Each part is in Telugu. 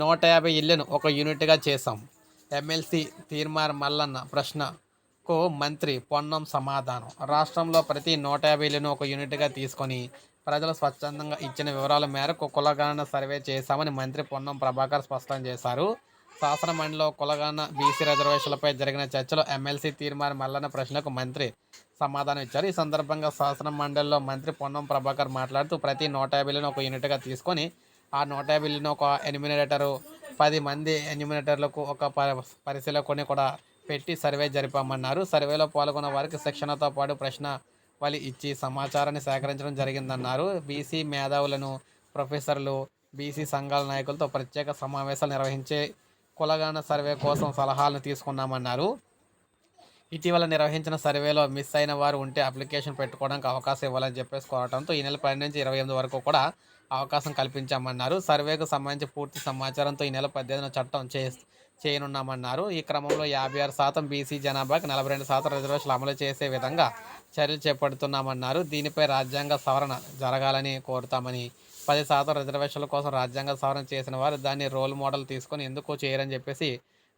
నూట యాభై ఇళ్ళను ఒక యూనిట్గా చేశాం. ఎమ్మెల్సీ తీర్మార్ మల్లన్న ప్రశ్నకు మంత్రి పొన్నం సమాధానం. రాష్ట్రంలో ప్రతి నూట యాభై ఇళ్ళను ఒక యూనిట్గా తీసుకొని ప్రజలు స్వచ్ఛందంగా ఇచ్చిన వివరాల మేరకు కులగణన సర్వే చేశామని మంత్రి పొన్నం ప్రభాకర్ స్పష్టం చేశారు. శాసనమండలిలో కులగణన బీసీ రిజర్వేషన్లపై జరిగిన చర్చలో ఎమ్మెల్సీ తీర్మార్ మల్లన్న ప్రశ్నకు మంత్రి సమాధానం ఇచ్చారు. ఈ సందర్భంగా శాసనమండలిలో మంత్రి పొన్నం ప్రభాకర్ మాట్లాడుతూ ప్రతి నూట యాభైలను ఒక యూనిట్గా తీసుకొని ఆ నూట యాభైలను ఒక ఎనిమినేటరు పది మంది ఎనిమినేటర్లకు ఒక ప- పరిశీలకుని కూడా పెట్టి సర్వే జరిపామన్నారు. సర్వేలో పాల్గొన్న వారికి శిక్షణతో పాటు ప్రశ్న వలి ఇచ్చి సమాచారాన్ని సేకరించడం జరిగిందన్నారు. బీసీ మేధావులను ప్రొఫెసర్లు బీసీ సంఘాల నాయకులతో ప్రత్యేక సమావేశాలు నిర్వహించే కులగాన సర్వే కోసం సలహాలను తీసుకున్నామన్నారు. ఇటీవల నిర్వహించిన సర్వేలో మిస్ అయిన వారు ఉంటే అప్లికేషన్ పెట్టుకోవడానికి అవకాశం ఇవ్వాలని చెప్పేసి కోరటంతో ఈ నెల పది నుంచి ఇరవై ఎనిమిది వరకు కూడా అవకాశం కల్పించామన్నారు. సర్వేకు సంబంధించి పూర్తి సమాచారంతో ఈ నెల పద్దెనిమిదిన చట్టం చే చేయనున్నామన్నారు. ఈ క్రమంలో యాభై ఆరు శాతం బీసీ జనాభాకి నలభై రెండు శాతం రిజర్వేషన్లు అమలు చేసే విధంగా చర్యలు చేపడుతున్నామన్నారు. దీనిపై రాజ్యాంగ సవరణ జరగాలని కోరుతామని. పది శాతం రిజర్వేషన్ల కోసం రాజ్యాంగ సవరణ చేసిన వారు దాన్ని రోల్ మోడల్ తీసుకొని ఎందుకు చేయరని చెప్పేసి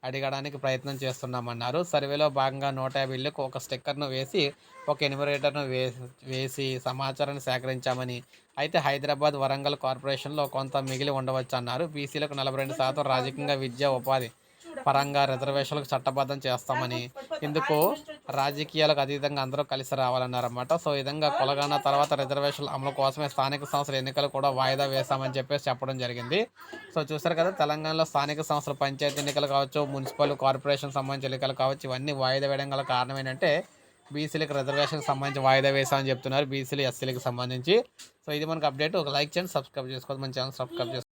అడగడానికి ప్రయత్నం చేస్తున్నామన్నారు. సర్వేలో భాగంగా నూట యాభై ఇళ్ళకు ఒక స్టిక్కర్ను వేసి ఒక ఎన్యూమరేటర్ను వే వేసి సమాచారాన్ని సేకరించామని. అయితే హైదరాబాద్ వరంగల్ కార్పొరేషన్లో కొంత మిగిలి ఉండవచ్చు అన్నారు బీసీలకు నలభై రెండు శాతం రాజకీయంగా విద్య ఉపాధి పరంగా రిజర్వేషన్లకు చట్టబద్ధం చేస్తామని. ఇందుకు రాజకీయాలకు అతీతంగా అందరూ కలిసి రావాలన్నారన్నమాట. సో ఈ విధంగా కులగణ తర్వాత రిజర్వేషన్ల అమలు కోసమే స్థానిక సంస్థల ఎన్నికలు కూడా వాయిదా వేశామని చెప్పేసి చెప్పడం జరిగింది. సో చూసారు కదా తెలంగాణలో స్థానిక సంస్థల పంచాయతీ ఎన్నికలు కావచ్చు మున్సిపల్ కార్పొరేషన్ సంబంధించిన ఎన్నికలు కావచ్చు ఇవన్నీ వాయిదా వేయడం గల కారణం ఏంటంటే బీసీలకు రిజర్వేషన్ సంబంధించి వాయిదా వేసామని చెప్తున్నారు బీసీలు ఎస్సీలకు సంబంధించి. సో ఇది మనకు అప్డేట్ ఒక లైక్ చేయండి సబ్స్క్రైబ్ చేసుకోవద్దు మన ఛానల్ సబ్స్క్రైబ్ చేసుకోండి.